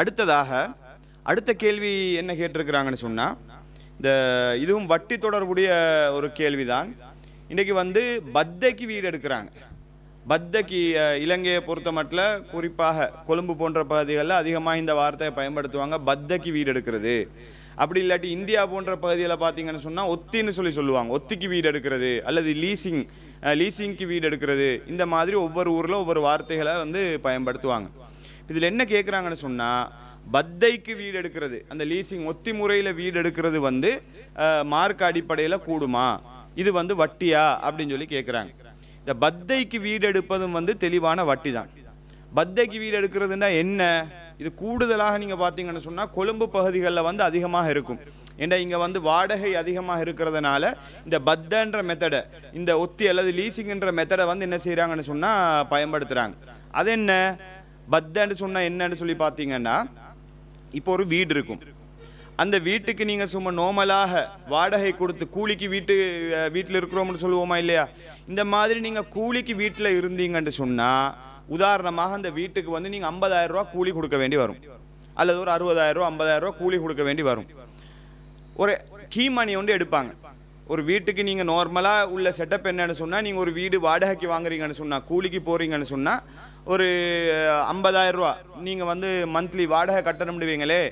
அடுத்ததாக அடுத்த கேள்வி என்ன கேட்டிருக்கிறாங்கன்னு சொன்னால் இந்த இதுவும் வட்டி தொடர்புடைய ஒரு கேள்விதான். இன்றைக்கி வந்து பத்தைக்கு வீடு எடுக்கிறாங்க. பத்தைக்கு இலங்கையை பொறுத்த மட்டும் குறிப்பாக கொழும்பு போன்ற பகுதிகளில் அதிகமாக இந்த வார்த்தையை பயன்படுத்துவாங்க பத்தைக்கு வீடு எடுக்கிறது. அப்படி இல்லாட்டி இந்தியா போன்ற பகுதியில் பார்த்தீங்கன்னு சொன்னால் ஒத்தின்னு சொல்லி சொல்லுவாங்க. ஒத்திக்கு வீடு எடுக்கிறது அல்லது லீசிங் லீசிங்க்கு வீடு எடுக்கிறது. இந்த மாதிரி ஒவ்வொரு ஊரில் ஒவ்வொரு வார்த்தைகளை வந்து பயன்படுத்துவாங்க. இதில் என்ன கேட்குறாங்கன்னு சொன்னால் பத்தைக்கு வீடு எடுக்கிறது அந்த லீசிங் ஒத்தி முறையில் வீடு எடுக்கிறது வந்து மார்க் அடிப்படையில் கூடுமா? இது வந்து வட்டியா? அப்படின்னு சொல்லி கேட்குறாங்க இந்த பத்தைக்கு வீடு எடுப்பதும் வந்து தெளிவான வட்டி தான் பத்தைக்கு வீடு எடுக்கிறதுனா என்ன? இது கூடுதலாக நீங்கள் பார்த்தீங்கன்னு சொன்னால் கொழும்பு பகுதிகளில் வந்து அதிகமாக இருக்கும். ஏன்னா இங்கே வந்து வாடகை அதிகமாக இருக்கிறதுனால இந்த பத்தன்ற மெத்தடை இந்த ஒத்தி அல்லது லீசிங்ன்ற மெத்தடை வந்து என்ன செய்கிறாங்கன்னு சொன்னால் பயன்படுத்துகிறாங்க அது என்ன பத்தன்னு சொன்னால் என்னன்னு சொல்லி பார்த்தீங்கன்னா இப்போ ஒரு வீடு இருக்கும். அந்த வீட்டுக்கு நீங்கள் சும்மா நோமலாக வாடகை கொடுத்து கூலிக்கு வீட்டு வீட்டில் இருக்கிறோம்னு சொல்லுவோமா இல்லையா? இந்த மாதிரி நீங்கள் கூலிக்கு வீட்டில் இருந்தீங்கன்னு சொன்னால் உதாரணமாக அந்த வீட்டுக்கு வந்து நீங்கள் ஐம்பதாயிரம் ரூபா கூலி கொடுக்க வேண்டி வரும். அல்லது ஒரு அறுபதாயிரம் ரூபா ஐம்பதாயிரம் ரூபா கூலி கொடுக்க வேண்டி வரும். ஒரு கீ மணி ஒன்று எடுப்பாங்க. ஒரு வீட்டுக்கு நீங்கள் நார்மலாக உள்ள செட்டப் என்னன்னு சொன்னால் நீங்கள் ஒரு வீடு வாடகைக்கு வாங்குறீங்கன்னு சொன்னால் கூலிக்கு போகிறீங்கன்னு சொன்னால் ஒரு ஐம்பதாயிரம் ரூபா. நீங்கள் வந்து மந்த்லி வாடகை கட்டணும் முடிவீங்களே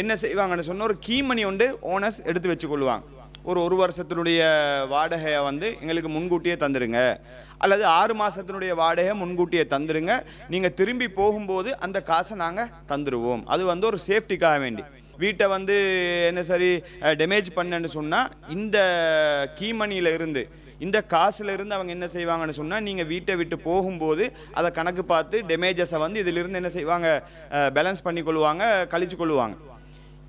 என்ன செய்வாங்கன்னு சொன்னால் ஒரு கீ மணி ஒன்று ஓனர்ஸ் எடுத்து வச்சுக்கொள்வாங்க. ஒரு ஒரு வருஷத்தினுடைய வாடகையை வந்து எங்களுக்கு முன்கூட்டியே தந்துடுங்க அல்லது ஆறு மாதத்தினுடைய வாடகையை முன்கூட்டியே தந்துடுங்க நீங்கள் திரும்பி போகும்போது அந்த காசை நாங்கள் தந்துடுவோம் அது வந்து ஒரு சேஃப்டிக்காக வேண்டி. வீட்டை வந்து என்ன சரி டேமேஜ் பண்ணேன்னு சொன்னால் இந்த கீமணியில் இருந்து இந்த காசுலேருந்து அவங்க என்ன செய்வாங்கன்னு சொன்னால் நீங்கள் வீட்டை விட்டு போகும்போது அதை கணக்கு பார்த்து டேமேஜஸை வந்து இதிலிருந்து என்ன செய்வாங்க? பேலன்ஸ் பண்ணி கொள்வாங்க கழிச்சு கொள்வாங்க.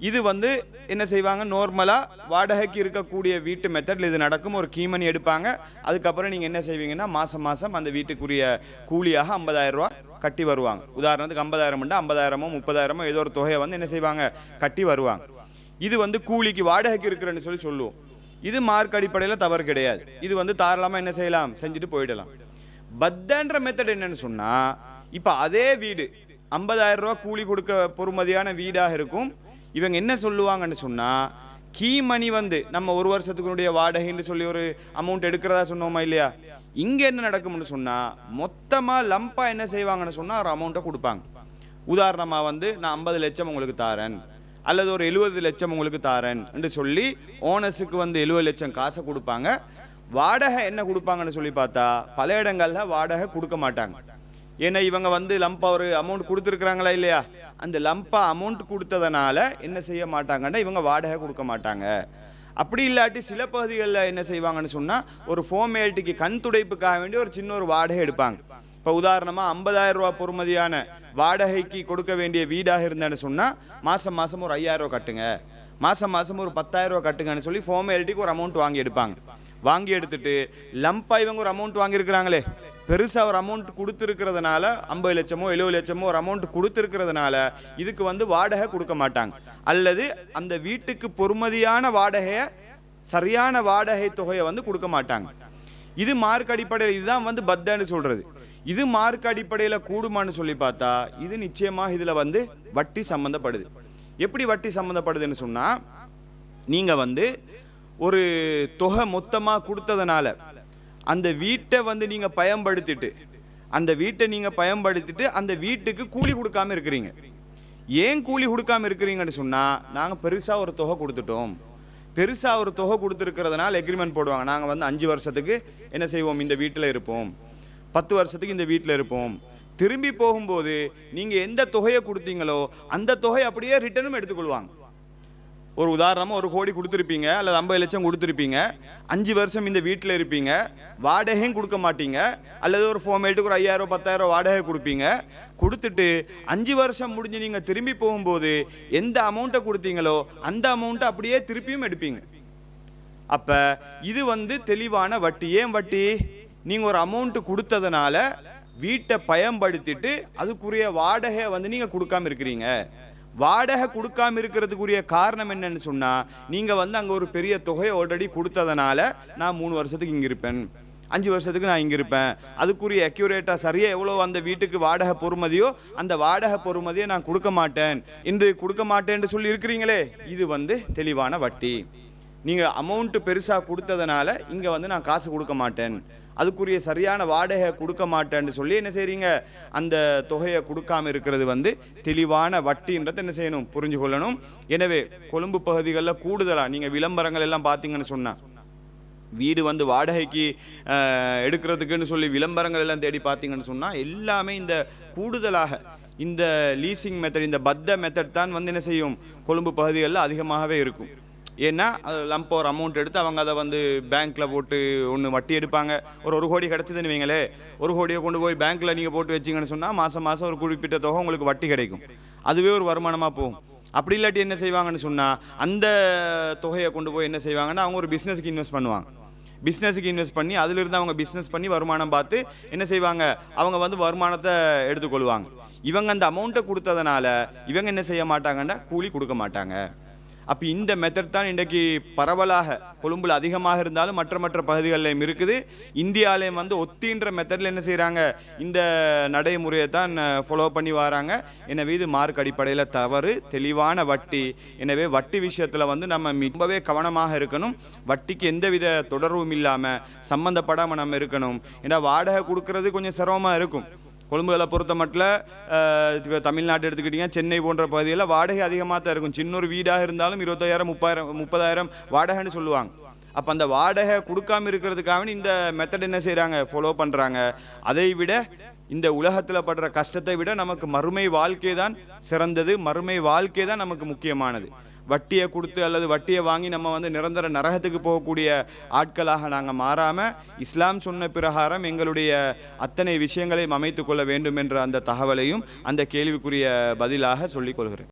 இது வந்து என்ன செய்வாங்க? நார்மலாக வாடகைக்கு இருக்கக்கூடிய வீட்டு மெத்தடில் இது நடக்கும். ஒரு கீமணி எடுப்பாங்க. அதுக்கப்புறம் நீங்கள் என்ன செய்வீங்கன்னா மாதம் மாதம் அந்த வீட்டுக்குரிய கூலியாக 50000 ரூபா கட்டி வருவாங்க. உதாரணத்துக்கு ஐம்பதாயிரம்ண்டா ஐம்பதாயிரமோ முப்பதாயிரமோ ஏதோ ஒரு தொகையை வந்து என்ன செய்வாங்க? கட்டி வருவாங்க. இது வந்து கூலிக்கு வாடகைக்கு இருக்கிறேன்னு சொல்லி சொல்லுவோம். இது மார்க் அடிப்படையில் தவறு கிடையாது. இது வந்து தாராளமாக என்ன செய்யலாம்? செஞ்சுட்டு போயிடலாம். பத்தன்ற மெத்தட் என்னன்னு சொன்னால் இப்போ அதே வீடு 50000 ரூபா கூலி கொடுக்க பொறுமதியான வீடாக இருக்கும். இவங்க என்ன சொல்லுவாங்கன்னு சொன்னால் கீ மணி வந்து நம்ம ஒரு வருஷத்துக்குனுடைய வாடகைன்னு சொல்லி ஒரு அமௌண்ட் எடுக்கிறதா சொன்னோமா இல்லையா? இங்கே என்ன நடக்கும்னு சொன்னால் மொத்தமாக லம்பாக என்ன செய்வாங்கன்னு சொன்னால் ஒரு அமௌண்ட்டை கொடுப்பாங்க. உதாரணமாக வந்து நான் ஐம்பது லட்சம் உங்களுக்கு தாரேன். அல்லது ஒரு எழுபது லட்சம் உங்களுக்கு தாரேன் என்று சொல்லி ஓனஸுக்கு வந்து எழுபது லட்சம் காசை கொடுப்பாங்க. வாடகை என்ன கொடுப்பாங்கன்னு சொல்லி பார்த்தா பல இடங்களில் வாடகை கொடுக்க மாட்டாங்க. ஏன்னா இவங்க வந்து லம்பா ஒரு அமௌண்ட் கொடுத்துருக்குறாங்களா இல்லையா? அந்த லம்பா அமௌண்ட் கொடுத்ததுனால என்ன செய்ய மாட்டாங்கன்னா இவங்க வாடகை கொடுக்க மாட்டாங்க. அப்படி இல்லாட்டி சில பகுதிகளில் என்ன செய்வாங்கன்னு சொன்னால் ஒரு ஃபோமேல்ட்டிக்கு கண் துடைப்புக்காக வேண்டி ஒரு சின்ன ஒரு வாடகை எடுப்பாங்க. இப்போ உதாரணமாக ஐம்பதாயிரம் ரூபா பொறுமதியான வாடகைக்கு கொடுக்க வேண்டிய வீடாக இருந்தேன்னு சொன்னால் மாதம் மாதம் ஒரு ஐயாயிரம் ரூபா கட்டுங்க. மாதம் மாதம் ஒரு பத்தாயிரம் ரூபா கட்டுங்கன்னு சொல்லி ஃபார்மாலிட்டிக்கு ஒரு அமௌண்ட் வாங்கி எடுப்பாங்க. வாங்கி எடுத்துட்டு லம்பா இவங்க ஒரு அமௌண்ட் வாங்கியிருக்கிறாங்களே. பெருசாக ஒரு அமௌண்ட் கொடுத்துருக்கிறதுனால ஐம்பது லட்சமோ எழுபது லட்சமோ ஒரு அமௌண்ட் கொடுத்துருக்கிறதுனால இதுக்கு வந்து வாடகை கொடுக்க மாட்டாங்க. அல்லது அந்த வீட்டுக்கு பொறுமதியான வாடகையை சரியான வாடகை தொகையை வந்து கொடுக்க மாட்டாங்க. இது மார்க் அடிப்படையில் இதுதான் வந்து பத்தன்னு சொல்கிறது இது மார்க் அடிப்படையில் கூடுமான்னு சொல்லி பார்த்தா இது நிச்சயமாக இதில் வந்து வட்டி சம்மந்தப்படுது எப்படி வட்டி சம்மந்தப்படுதுன்னு சொன்னால் நீங்கள் வந்து ஒரு தொகை மொத்தமாக கொடுத்ததுனால அந்த வீட்டை வந்து நீங்கள் பயன்படுத்திட்டு அந்த வீட்டை நீங்கள் பயன்படுத்திட்டு அந்த வீட்டுக்கு கூலி கொடுக்காம இருக்கிறீங்க. ஏன் கூலி கொடுக்காம இருக்கிறீங்கன்னு சொன்னால் நாங்கள் பெருசாக ஒரு தொகை கொடுத்துட்டோம். பெருசாக ஒரு தொகை கொடுத்துருக்கிறதுனால எக்ரிமெண்ட் போடுவாங்க. நாங்கள் வந்து அஞ்சு வருஷத்துக்கு என்ன செய்வோம்? இந்த வீட்டில் இருப்போம். பத்து வருஷத்துக்கு இந்த வீட்டில் இருப்போம். திரும்பி போகும்போது நீங்கள் எந்த தொகையை கொடுத்தீங்களோ அந்த தொகை அப்படியே ரிட்டனும் எடுத்துக்கொள்வாங்க. ஒரு உதாரணமாக ஒரு கோடி கொடுத்துருப்பீங்க அல்லது ஐம்பது லட்சம் கொடுத்துருப்பீங்க அஞ்சு வருஷம் இந்த வீட்டில் இருப்பீங்க வாடகையும் கொடுக்க மாட்டீங்க அல்லது ஒரு ஃபோமேட்டுக்கு ஒரு ஐயாயிரம் பத்தாயிரம் வாடகை கொடுப்பீங்க. கொடுத்துட்டு அஞ்சு வருஷம் முடிஞ்சு நீங்கள் திரும்பி போகும்போது எந்த அமௌண்ட்டை கொடுத்தீங்களோ அந்த அமௌண்ட்டை அப்படியே திருப்பியும் எடுப்பீங்க. அப்போ இது வந்து தெளிவான வட்டி. ஏன் வட்டி? நீங்கள் ஒரு அமௌண்ட்டு கொடுத்ததுனால வீட்டை பயன்படுத்திட்டு அதுக்குரிய வாடகையை வந்து நீங்கள் கொடுக்காம இருக்கிறீங்க. வாடகை கொடுக்காம இருக்கிறதுக்குரிய காரணம் என்னன்னு சொன்னால் நீங்கள் வந்து அங்கே ஒரு பெரிய தொகையை ஆல்ரெடி கொடுத்ததுனால நான் மூணு வருஷத்துக்கு இங்கே இருப்பேன். அஞ்சு வருஷத்துக்கு நான் இங்கே இருப்பேன். அதுக்குரிய அக்யூரேட்டாக சரியாக எவ்வளோ அந்த வீட்டுக்கு வாடகை பொறுமதியோ அந்த வாடகை பொறுமதியை நான் கொடுக்க மாட்டேன். இன்று கொடுக்க மாட்டேன்னு சொல்லி இருக்கிறீங்களே இது வந்து தெளிவான வட்டி. நீங்கள் அமௌண்ட்டு பெருசாக கொடுத்ததுனால இங்கே வந்து நான் காசு கொடுக்க மாட்டேன். அதுக்குரிய சரியான வாடகை கொடுக்க மாட்டேன்னு சொல்லி என்ன செய்றீங்க? அந்த தொகையை கொடுக்காம இருக்கிறது வந்து தெளிவான வட்டின்றதை என்ன செய்யணும்? புரிஞ்சு கொள்ளணும். எனவே கொழும்பு பகுதிகளில் கூடுதலாக நீங்கள் விளம்பரங்கள் எல்லாம் பார்த்தீங்கன்னு சொன்னால் வீடு வந்து வாடகைக்கு எடுக்கிறதுக்குன்னு சொல்லி விளம்பரங்கள் எல்லாம் தேடி பார்த்தீங்கன்னு சொன்னால் எல்லாமே இந்த கூடுதலாக இந்த லீசிங் மெத்தட் இந்த பத்த மெத்தட் தான் வந்து என்ன செய்யும்? கொழும்பு பகுதிகளில் அதிகமாகவே இருக்கும். ஏன்னா அது லம்ப் ஒரு அமௌண்ட் எடுத்து அவங்க அதை வந்து பேங்க்கில் போட்டு ஒன்று வட்டி எடுப்பாங்க. ஒரு ஒரு கோடி கிடச்சிதுன்னு வைங்களே ஒரு கோடியை கொண்டு போய் பேங்க்கில் நீங்கள் போட்டு வச்சீங்கன்னு சொன்னால் மாதம் மாதம் ஒரு குறிப்பிட்ட தொகை உங்களுக்கு வட்டி கிடைக்கும். அதுவே ஒரு வருமானமாக போகும். அப்படி இல்லாட்டி என்ன செய்வாங்கன்னு சொன்னால் அந்த தொகையை கொண்டு போய் என்ன செய்வாங்கன்னா அவங்க ஒரு பிஸ்னஸுக்கு இன்வெஸ்ட் பண்ணுவாங்க. பிஸ்னஸுக்கு இன்வெஸ்ட் பண்ணி அதிலிருந்து அவங்க பிஸ்னஸ் பண்ணி வருமானம் பார்த்து என்ன செய்வாங்க? அவங்க வந்து வருமானத்தை எடுத்துக்கொள்வாங்க. இவங்க அந்த அமௌண்ட்டை கொடுத்ததுனால இவங்க என்ன செய்ய மாட்டாங்கன்னா கூலி கொடுக்க மாட்டாங்க. அப்போ இந்த மெத்தட் தான் இன்றைக்கு பரவலாக கொழும்பில் அதிகமாக இருந்தாலும் மற்ற மற்ற பகுதிகளிலும் இருக்குது. இந்தியாவிலையும் வந்து ஒத்தின்ற மெத்தடில் என்ன செய்கிறாங்க இந்த நடைமுறையை தான் ஃபாலோ பண்ணி வராங்க. எனவே இது மார்க் அடிப்படையில் தவறு தெளிவான வட்டி. எனவே வட்டி விஷயத்தில் வந்து நம்ம ரொம்பவே கவனமாக இருக்கணும். வட்டிக்கு எந்தவித தொடர்பும் இல்லாமல் சம்மந்தப்படாமல் நம்ம இருக்கணும். ஏன்னா வாடகை கொடுக்கறது கொஞ்சம் சிரமமாக இருக்கும். கொழும்புகளை பொறுத்த மட்டும் இப்போ தமிழ்நாட்டு எடுத்துக்கிட்டிங்கன்னா சென்னை போன்ற பகுதிகளில் வாடகை அதிகமாக தான் இருக்கும். சின்ன ஒரு வீடாக இருந்தாலும் இருபத்தாயிரம் முப்பாயிரம் முப்பதாயிரம் வாடகைன்னு சொல்லுவாங்க. அப்போ அந்த வாடகை கொடுக்காம இருக்கிறதுக்காக இந்த மெத்தட் என்ன செய்கிறாங்க ஃபாலோ பண்ணுறாங்க அதை விட இந்த உலகத்தில் படுற கஷ்டத்தை விட நமக்கு மறுமை வாழ்க்கை தான் சிறந்தது. மறுமை வாழ்க்கை தான் நமக்கு முக்கியமானது. வட்டியை கொடுத்து அல்லது வட்டியை வாங்கி நம்ம வந்து நிரந்தர நரகத்துக்கு போகக்கூடிய ஆட்களாக நாங்கள் மாறாமல் இஸ்லாம் சொன்ன பிரகாரம் எங்களுடைய அத்தனை விஷயங்களையும் அமைத்து கொள்ள வேண்டும் என்ற அந்த தகவலையும் அந்த கேள்விக்குரிய பதிலாக சொல்லிக் கொள்கிறேன்.